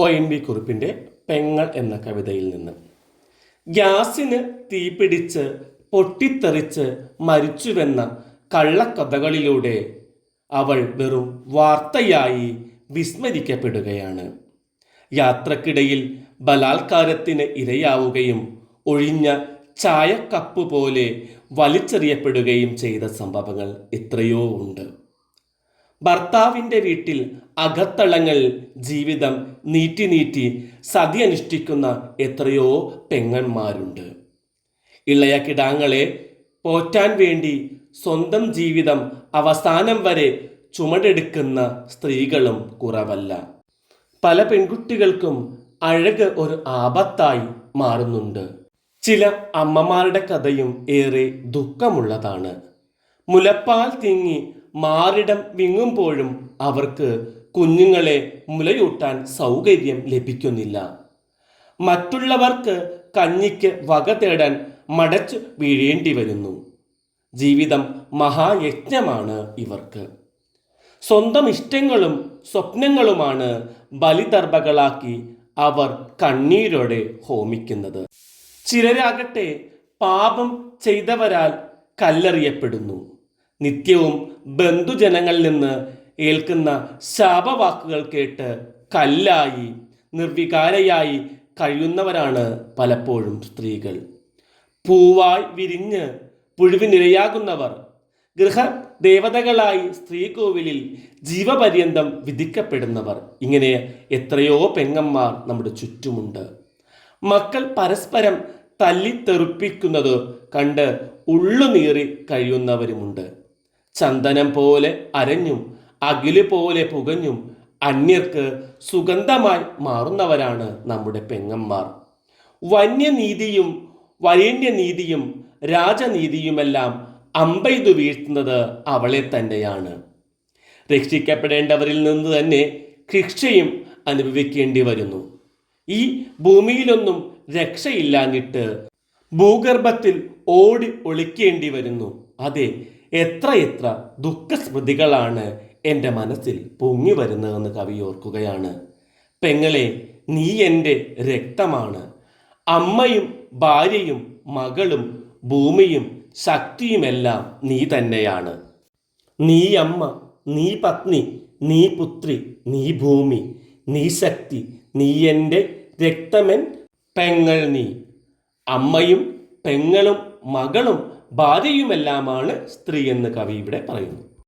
O N V കുറിപ്പിന്റെ പെങ്ങൾ എന്ന കവിതയിൽ നിന്ന്. ഗ്യാസിന് തീപിടിച്ച് പൊട്ടിത്തെറിച്ച് മരിച്ചുവെന്ന കള്ളക്കഥകളിലൂടെ അവൾ വെറും വാർത്തയായി വിസ്മരിക്കപ്പെടുകയാണ്. യാത്രക്കിടയിൽ ബലാത്കാരത്തിന് ഇരയാവുകയും ഒഴിഞ്ഞ ചായക്കപ്പ് പോലെ വലിച്ചെറിയപ്പെടുകയും ചെയ്ത സംഭവങ്ങൾ എത്രയോ ഉണ്ട്. ഭർത്താവിന്റെ വീട്ടിൽ അകത്തളങ്ങൾ ജീവിതം നീട്ടി നീട്ടി സതി അനുഷ്ഠിക്കുന്ന എത്രയോ പെങ്ങന്മാരുണ്ട്. ഇളയ കിടാങ്ങളെ പോറ്റാൻ വേണ്ടി സ്വന്തം ജീവിതം അവസാനം വരെ ചുമടെടുക്കുന്ന സ്ത്രീകളും കുറവല്ല. പല പെൺകുട്ടികൾക്കും അഴക് ഒരു ആപത്തായി മാറുന്നുണ്ട്. ചില അമ്മമാരുടെ കഥയും ഏറെ ദുഃഖമുള്ളതാണ്. മുലപ്പാൽ തിങ്ങി മാറിടം വിങ്ങുമ്പോഴും അവർക്ക് കുഞ്ഞുങ്ങളെ മുലയൂട്ടാൻ സൗകര്യം ലഭിക്കുന്നില്ല. മറ്റുള്ളവർക്ക് കഞ്ഞിക്ക് വക തേടാൻ മടച്ചു വീഴേണ്ടി വരുന്നു. ജീവിതം മഹായജ്ഞമാണ് ഇവർക്ക്. സ്വന്തം ഇഷ്ടങ്ങളും സ്വപ്നങ്ങളുമാണ് ബലിദർഭകളാക്കി അവർ കണ്ണീരോടെ ഹോമിക്കുന്നത്. ചിലരാകട്ടെ പാപം ചെയ്തവരാൽ കല്ലെറിയപ്പെടുന്നു. നിത്യവും ബന്ധുജനങ്ങളിൽ നിന്ന് ഏൽക്കുന്ന ശാപവാക്കുകൾ കേട്ട് കല്ലായി നിർവികാരയായി കഴിയുന്നവരാണ് പലപ്പോഴും സ്ത്രീകൾ. പൂവായി വിരിഞ്ഞ് പുഴുവിനിരയാകുന്നവർ. ഗൃഹ ദേവതകളായി സ്ത്രീകോവിലിൽ ജീവപര്യന്തം വിധിക്കപ്പെടുന്നവർ. ഇങ്ങനെ എത്രയോ പെങ്ങന്മാർ നമ്മുടെ ചുറ്റുമുണ്ട്. മക്കൾ പരസ്പരം തല്ലിത്തെറുപ്പിക്കുന്നത് കണ്ട് ഉള്ളുനീറി കഴിയുന്നവരുമുണ്ട്. ചന്ദനം പോലെ അരഞ്ഞും അകിൽ പോലെ പുകഞ്ഞും അന്യർക്ക് സുഗന്ധമായി മാറുന്നവരാണ് നമ്മുടെ പെങ്ങന്മാർ. വന്യനീതിയും വരേണ്യനീതിയും രാജനീതിയുമെല്ലാം അമ്പെയ്തു വീഴ്ത്തുന്നത് അവളെ തന്നെയാണ്. രക്ഷിക്കപ്പെടേണ്ടവരിൽ നിന്ന് തന്നെ ശിക്ഷയും അനുഭവിക്കേണ്ടി വരുന്നു. ഈ ഭൂമിയിലൊന്നും രക്ഷയില്ലാഞ്ഞിട്ട് ഭൂഗർഭത്തിൽ ഓടി ഒളിക്കേണ്ടി വരുന്നു. അതെ എത്ര എത്ര ദുഃഖസ്മൃതികളാണ് എന്റെ മനസ്സിൽ പൊങ്ങി വരുന്നതെന്ന് കവി ഓർക്കുകയാണ്. പെങ്ങളെ നീ എന്റെ രക്തമാണ്. അമ്മയും ഭാര്യയും മകളും ഭൂമിയും ശക്തിയുമെല്ലാം നീ തന്നെയാണ്. നീ അമ്മ നീ പത്നി നീ പുത്രി നീ ഭൂമി നീ ശക്തി നീ എന്റെ രക്തമൻ പെങ്ങൾ നീ. അമ്മയും പെങ്ങളും മകളും ഭാര്യയുമെല്ലാമാണ് സ്ത്രീ എന്ന് കവി ഇവിടെ പറയുന്നു.